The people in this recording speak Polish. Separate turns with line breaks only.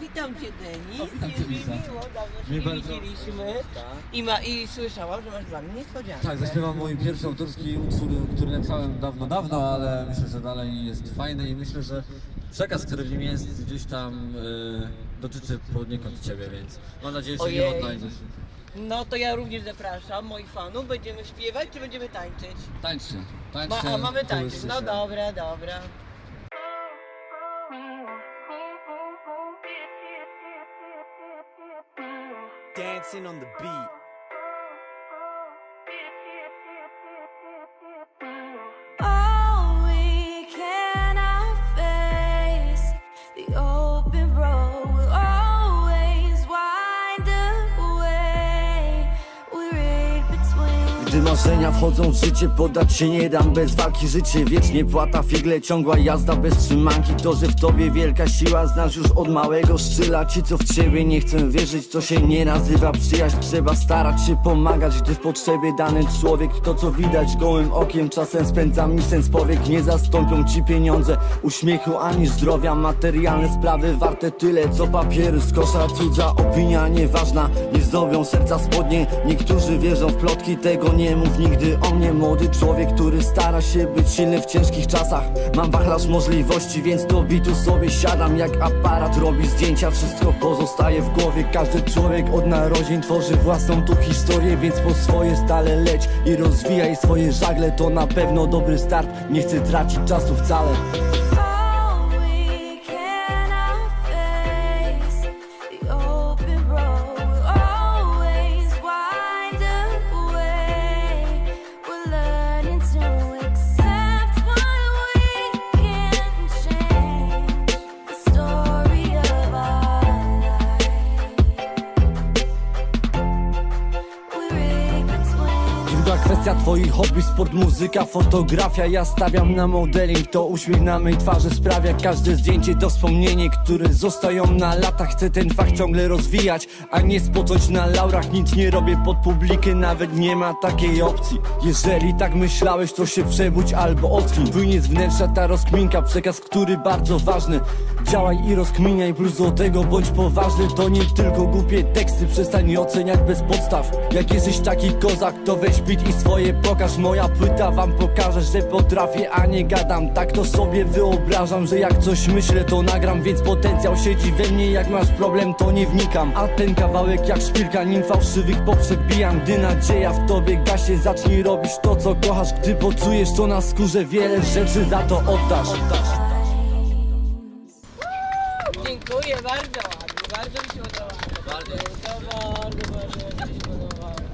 witam Cię Denis.
O, witam Cię,
Jest mi miło, dawno się nie
bardzo-
widzieliśmy.
Tak.
I, ma, I słyszałam, że masz dla mnie niespodziankę.
Tak, zaśpiewam mój pierwszy autorski utwór, który napisałem dawno, dawno, ale myślę, że dalej jest fajny i myślę, że przekaz, który w nim jest, gdzieś tam y, dotyczy poniekąd Ciebie, więc mam nadzieję, że nie
Ojej.
odnajdziesz.
No to ja również zapraszam moich fanów. Będziemy śpiewać czy będziemy tańczyć?
Tańczcie,
Ma,
tańczcie.
a mamy tańczyć. No
się.
dobra, dobra.
Dancing on the beat.
Gdy marzenia wchodzą w życie, podać się nie dam Bez walki życie wiecznie płata figle Ciągła jazda bez trzymanki To, że w tobie wielka siła Znasz już od małego szczyla Ci co w ciebie nie chcę wierzyć To się nie nazywa przyjaźń Trzeba starać się pomagać Gdy w potrzebie dany człowiek To co widać gołym okiem Czasem spędza mi sens powiek Nie zastąpią ci pieniądze Uśmiechu ani zdrowia Materialne sprawy warte tyle Co papiery z kosza Cudza opinia nieważna Nie zdobią serca spodnie Niektórzy wierzą w plotki Tego nie mów nigdy o mnie Młody człowiek, który stara się być silny w ciężkich czasach. Mam wachlarz możliwości Więc do bitu sobie siadam Jak aparat robi zdjęcia. Wszystko pozostaje w głowie. Każdy człowiek od narodzin Tworzy własną tu historię Więc po swoje stale leć I rozwijaj swoje żagle. To na pewno dobry start. Nie chcę tracić czasu wcale kwestia twoich hobby, sport, muzyka, fotografia. Ja stawiam na modeling, to uśmiech na mej twarzy sprawia Każde zdjęcie to wspomnienie, które zostają na lata Chcę ten fach ciągle rozwijać, a nie spocząć na laurach. Nic nie robię pod publikę, nawet nie ma takiej opcji. Jeżeli tak myślałeś, to się przebudź albo ocknij Płynie z wnętrza ta rozkminka, przekaz, który bardzo ważny. Działaj i rozkminiaj, plus do tego bądź poważny. To nie tylko głupie teksty, przestań oceniać bez podstaw. Jak jesteś taki kozak, to weź bit i swoje pokaż Moja płyta wam pokaże, że potrafię, a nie gadam Tak to sobie wyobrażam, że jak coś myślę, to nagram Więc potencjał siedzi we mnie, jak masz problem, to nie wnikam A ten kawałek jak szpilka, nim fałszywych poprzebijam Gdy nadzieja w tobie gaśnie, zacznij robić to, co kochasz Gdy poczujesz to na skórze, wiele rzeczy za to oddasz
Dziękuję bardzo. Bardzo mi się podobało. Bardzo, bardzo, bardzo.